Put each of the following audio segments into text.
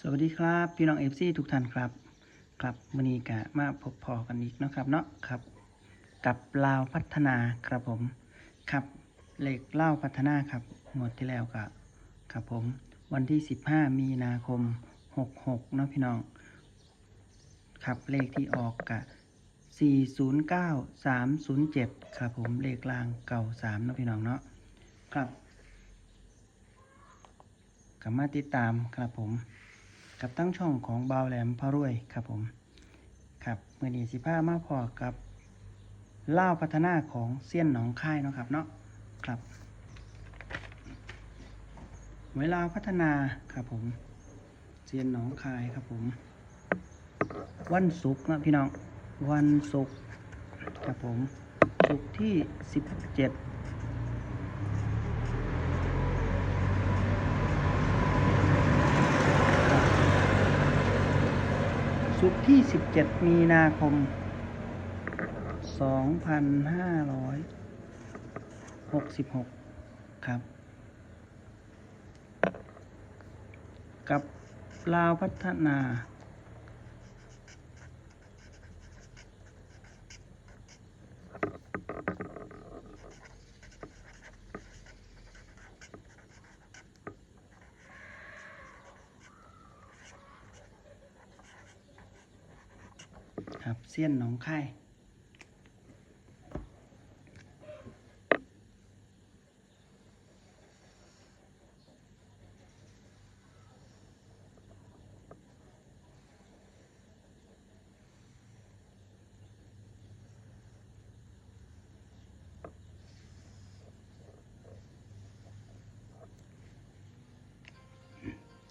สวัสดีครับ พี่น้องเอฟซีทุกท่านครับครับมือนีกะมาพบพอกันอีกนะครับเนาะครับ กับลาวพัฒนาครับผมครับเลขเล่าพัฒนาครับงวดที่แล้วกะครับผมวันที่ 15 มีนาคม 66เนาะพี่น้องครับเลขที่ออกกะ409 307 ครับผมเลขล่างเก่า3เนาะพี่น้องเนาะครับกลับมาติดตามครับผม กับตั้งช่องของเบาแหลมพารวยครับผมครับเมื่อนี้สิผ้ามาพอกับเล่าพัฒนาของเสี้ยนหนองค่ายเนาะครับเนาะครับเวลาพัฒนาครับผมเสียนหนองคายครับผม วันศุกร์นะพี่น้อง วันศุกร์ครับผมศุกร์ที่ 17 ศุกร์ที่ 17 มีนาคม 2566 ครับ กับลาวพัฒนา ครับเสี้ยนหนองไข่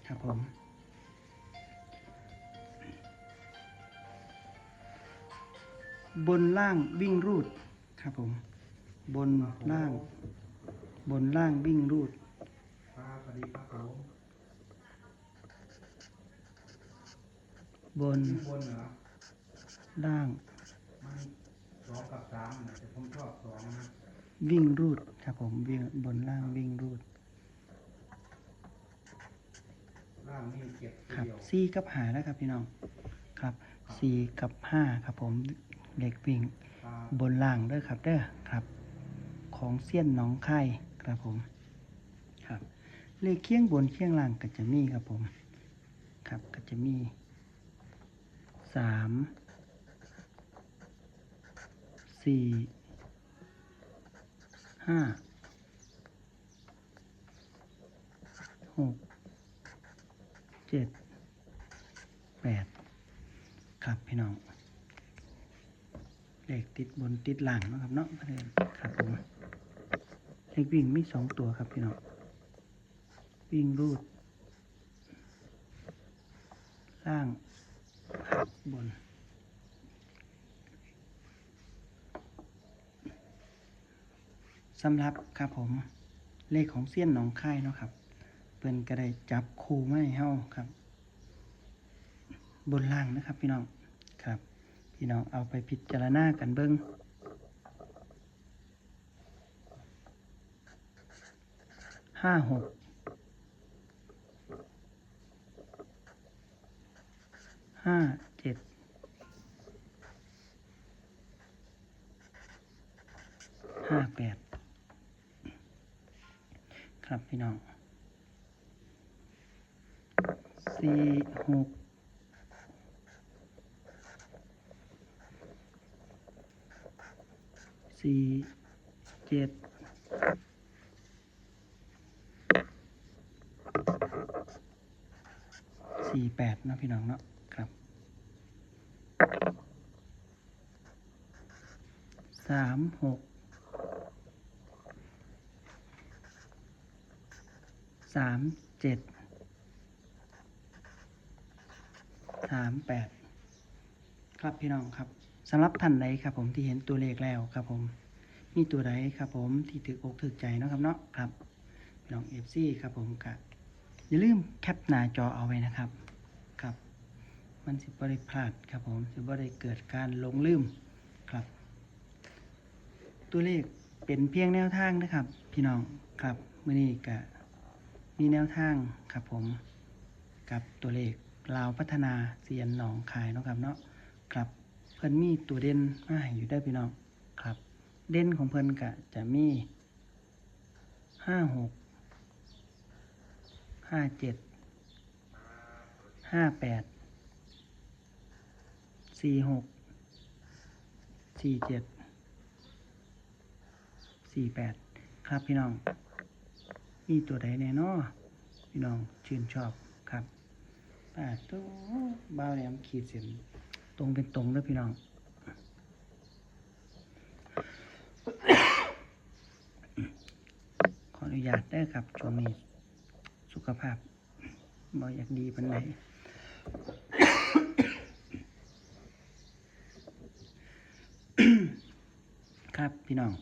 ครับผม บนล่างวิ่งรูดครับผม บนล่าง บนล่างวิ่งรูดครับสวัสดีครับผมบนขึ้นบนเหรอล่างมันสองกับสามนะแต่ผมชอบสองนะวิ่งรูดครับผมวิ่งบนล่างวิ่งรูดล่างนี่เจ็ดครับเดียวสี่กับหาแล้วครับพี่น้องครับสี่กับห้าครับผม เล็กวิ่งครับบนล่างเด้อครับเด้อครับ ของเสี้ยนหน้องไข่ครับผมครับเลขเคียงบนเคียงล่างก็จะมีครับผมครับก็จะมีสามสี่ห้าหกเจ็ดแปดครับพี่น้องเล ขติดบนติดหลังนะครับเนาะเด็นครับผมเลขวิ่งมีสองตัวครับพี่น้องวิ่งรูด ล่างบน สำหรับครับผม เลขของเสี้ยนหนองค่ายเนาะครับ เปิ้นก็ได้จับคู่มาให้าครับ บนล่างนะครับพี่น้อง พี่น้องเอาไปพิจารณากันเบิ้งห้าหกห้าเจ็ดห้าแปดครับพี่น้องสี่หก สี่เจ็ดสี่แปดนะพี่น้องเนาะครับสามหกสามเจ็ดสามแปดครับพี่น้องครับ สำหรับท่านใดครับผมที่เห็นตัวเลขแล้วครับผมมีตัวใดครับผมที่ถืออกถือใจเนะครับเนาะครับพี่น้องเอฟซีครับผมกะอย่าลืมแคปหน้าจอเอาไว้นะครับครับ มันสิบริพลาดครับผมสิบริเกิดการหลงลืมครับ ตัวเลขเป็นเพียงแนวทางนะครับ พี่น้องครับมื่อนี้กะมีแนวทางครับผมกับตัวเลขลาวพัฒนาเซียนหนองคายนะครับเนาะครับ เพิ่นมีตัวเด่นมาให้อยู่ได้พี่น้องครับ เด่นของเพิ่นก็จะมีห้าหกห้าเจ็ดห้าแปดสี่หกสี่เจ็ดสี่แปดครับพี่น้องมีตัวใดแน่นอพี่น้องชื่นชอบครับป้าตัวบ้าแหลมขีดเส้น ตรงเป็นตรงเด้อพี่น้องขออนุญาตได้ครับช่วงนี้สุขภาพบ่อยากดีปานใดครับพี่น้อง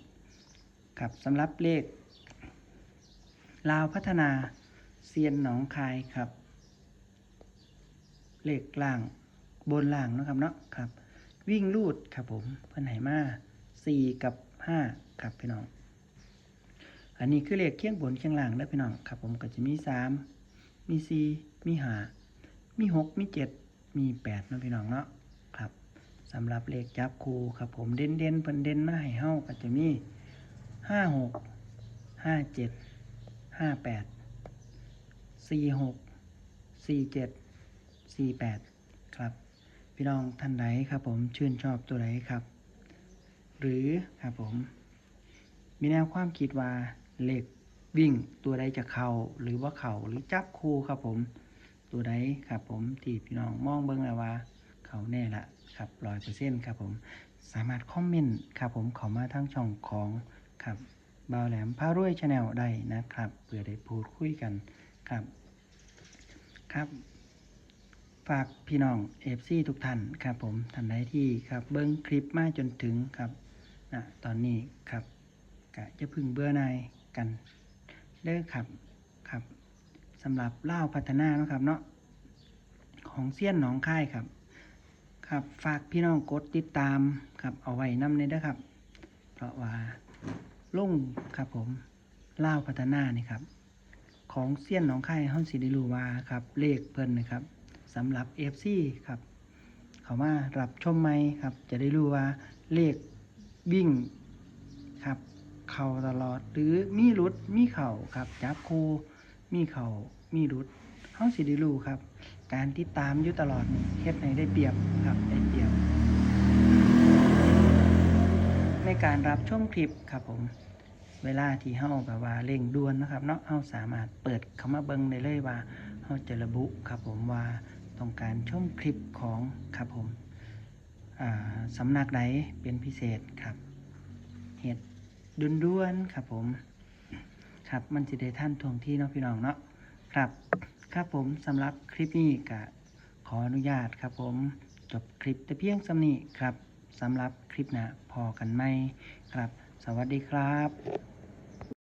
ครับสำหรับเลข ลาวพัฒนาเซียนหนองคายครับ เลขล่าง บนล่างนะครับเนาะครับ วิ่งลูดครับผมเพิ่อนไหมาสี่กับห้าครับพี่น้อง อันนี้คือเลขเคียงบนเคียงล่างเด้พี่น้องครับผมก็จะมีสามมีสี่มีห้ามีหกมีเจ็ดมีแปดนะพี่น้องเนาะครับสำหรับเลขจับคู่ครับผมเด่นเด่นเพิ่นเด่นมาให้เฮาก็จะมีห้าหกห้าเจ็ดห้าแปดสี่หกสี่เจ็ดสี่แปดครับ พี่น้องท่านใดครับผมชื่นชอบตัวไหนครับ หรือครับผม มีแนวความคิดว่าเหลขวิ่งตัวใดจะเข้าหรือว่าเข่าหรือจับคู่ครับผม ตัวใดครับผมที่พี่น้องมองเบิ่งแล้วว่า เขาแน่ละครับร้อยเปอร์เซ็นต์ครับผมสามารถคอมเมนต์ครับผมเข้ามาทางช่องของครับบ่าวแหลมพารวยชาแนลได้นะครับเพื่อได้พูดคุยกันครับครับ ฝากพี่น้องเอฟซีทุกท่านครับผมท่านใดที่ครับเบิ้งคลิปมาจนถึงครับนะตอนนี้ครับกะจะพึ่งเบื่อหนายกันเด้อครับครับสำหรับเล่าพัฒนานะครับเนาะของเซียนหนองค่ายครับ ครับฝากพี่น้องกดติดตามครับเอาไว้นำเลยนะครับ เพราะว่าลุ่งครับผมเล่าพัฒนานี่ครับ ของเซียนหนองคายเฮาสิได้รู้ว่าครับเลขเพิ่นนะครับ สำหรับ FC ครับ เขามารับชมไหมครับ จะได้รู้ว่าเลขวิ่งครับ เข่าตลอดหรือมีรุดมีเข่าครับจับคูมีเข่ามีรุดเฮาสิได้รู้ครับ การติดตามอยู่ตลอดนี่เฮ็ดให้ได้เปรียบครับได้เปรียบ ในการรับชมคลิปครับผมเวลาที่เฮาแบบว่าเร่งด่วนนะครับเนาะเฮาสามารถเปิดเข้ามาเบิ่งได้เลยว่าเฮาจะระบุครับผมว่า ต้องการชมคลิปของครับผมสำนักใดเป็นพิเศษครับเหตุด่วนครับผม ครับมันจะได้ท่านทวงที่เนาะพี่น้องเนาะครับ ครับผมสำหรับคลิปนี้ก็ขออนุญาตครับผมจบคลิปแต่เพียงสำนี้ครับสำหรับคลิปน้าพอกันไหมครับ สวัสดีครับ